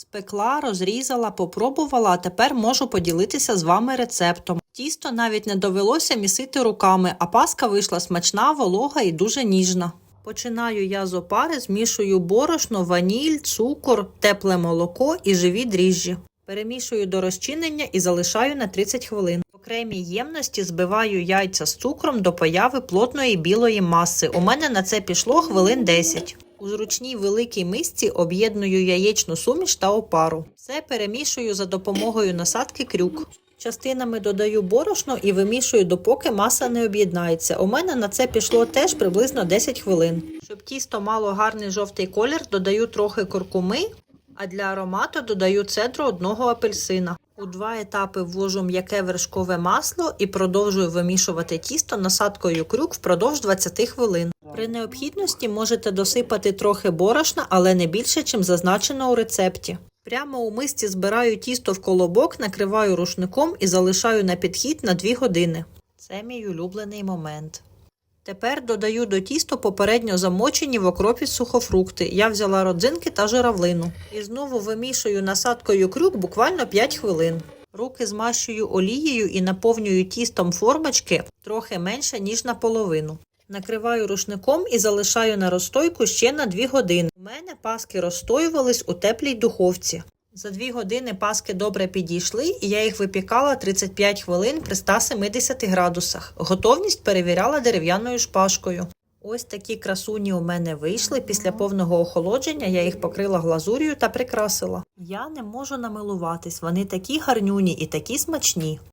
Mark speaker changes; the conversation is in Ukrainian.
Speaker 1: Спекла, розрізала, попробувала, а тепер можу поділитися з вами рецептом. Тісто навіть не довелося місити руками, а паска вийшла смачна, волога і дуже ніжна. Починаю я з опари, змішую борошно, ваніль, цукор, тепле молоко і живі дріжджі. Перемішую до розчинення і залишаю на 30 хвилин. В окремій ємності збиваю яйця з цукром до появи плотної білої маси. У мене на це пішло хвилин 10. У зручній великій мисці об'єдную яєчну суміш та опару. Все перемішую за допомогою насадки крюк. Частинами додаю борошно і вимішую, допоки маса не об'єднається. У мене на це пішло теж приблизно 10 хвилин. Щоб тісто мало гарний жовтий колір, додаю трохи куркуми, а для аромату додаю цедру одного апельсина. У два етапи ввожу м'яке вершкове масло і продовжую вимішувати тісто насадкою крюк впродовж 20 хвилин. При необхідності можете досипати трохи борошна, але не більше, чим зазначено у рецепті. Прямо у мисці збираю тісто в колобок, накриваю рушником і залишаю на підхід на 2 години. Це мій улюблений момент. Тепер додаю до тіста попередньо замочені в окропі сухофрукти. Я взяла родзинки та журавлину. І знову вимішую насадкою крюк буквально 5 хвилин. Руки змащую олією і наповнюю тістом формочки трохи менше, ніж наполовину. Накриваю рушником і залишаю на розстойку ще на 2 години. У мене паски розстоювались у теплій духовці. За 2 години паски добре підійшли, і я їх випікала 35 хвилин при 170 градусах. Готовність перевіряла дерев'яною шпажкою. Ось такі красуні у мене вийшли. Після повного охолодження я їх покрила глазур'ю та прикрасила. Я не можу намилуватись, вони такі гарнюні і такі смачні.